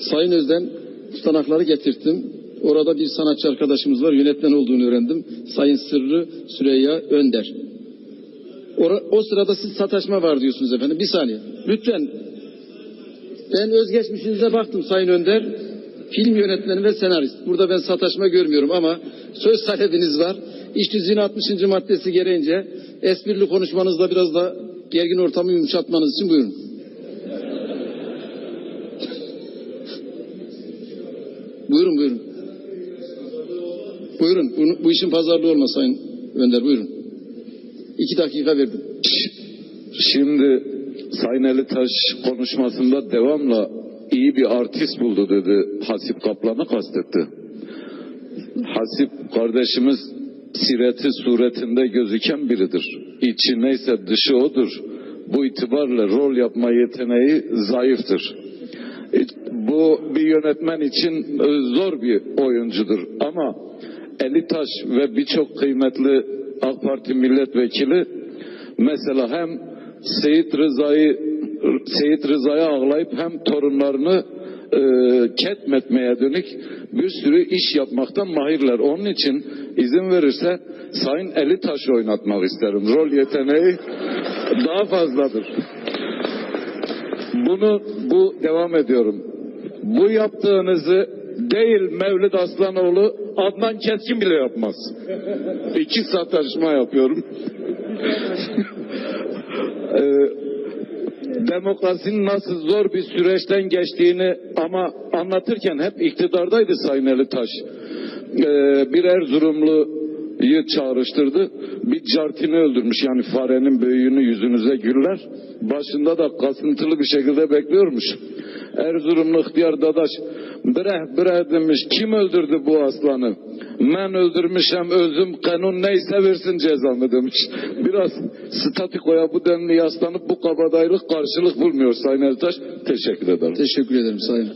Sayın Özden tutanakları getirttim. Orada bir sanatçı arkadaşımız var. Yönetmen olduğunu öğrendim. Sayın Sırrı Süreyya Önder. Ora- o sırada siz sataşma var diyorsunuz efendim. Bir saniye. Lütfen. Ben özgeçmişinize baktım Sayın Önder. Film yönetmeni ve senarist. Burada ben sataşma görmüyorum ama söz talebiniz var. İş düzüğün 60. maddesi gereğince esprili konuşmanızda biraz da gergin ortamı yumuşatmanız için buyurun. Buyurun buyurun. Buyurun. Bu, bu işin pazarlığı olmaz Sayın Önder buyurun. İki dakika verdim. Şimdi Sayın Elitaş konuşmasında devamla iyi bir artist buldu dedi. Hasip Kaplan'ı kastetti. Hasip kardeşimiz sireti suretinde gözüken biridir. İçi neyse dışı odur. Bu itibarla rol yapma yeteneği zayıftır. Bu bir yönetmen için e, zor bir oyuncudur. Ama Elitaş ve birçok kıymetli AK Parti milletvekili mesela hem Seyit Rıza'yı Seyit Rıza'yı ağlayıp hem torunlarını e, ketmetmeye dönük bir sürü iş yapmaktan mahirler. Onun için izin verirse Sayın Elitaş'ı oynatmak isterim. Rol yeteneği daha fazladır. Bunu bu devam ediyorum. Bu yaptığınızı değil Mevlid Aslanoğlu Adnan Keskin bile yapmaz. İki sataşma yapıyorum. Ee, demokrasinin nasıl zor bir süreçten geçtiğini ama anlatırken hep iktidardaydı Sayın Elitaş. Ee, bir Erzurumlu'yu çağrıştırdı. Bir cartini öldürmüş yani farenin büyüğünü yüzünüze güller. Başında da kasıntılı bir şekilde bekliyormuş. Erzurumlu ihtiyar dadaş bre bre demiş kim öldürdü bu aslanı? Ben öldürmüşem özüm kanun neyse versin cezamı demiş. Biraz statikoya bu denli yaslanıp bu kabadayılık karşılık bulmuyor Sayın Eltaş. Teşekkür ederim. Teşekkür ederim Sayın.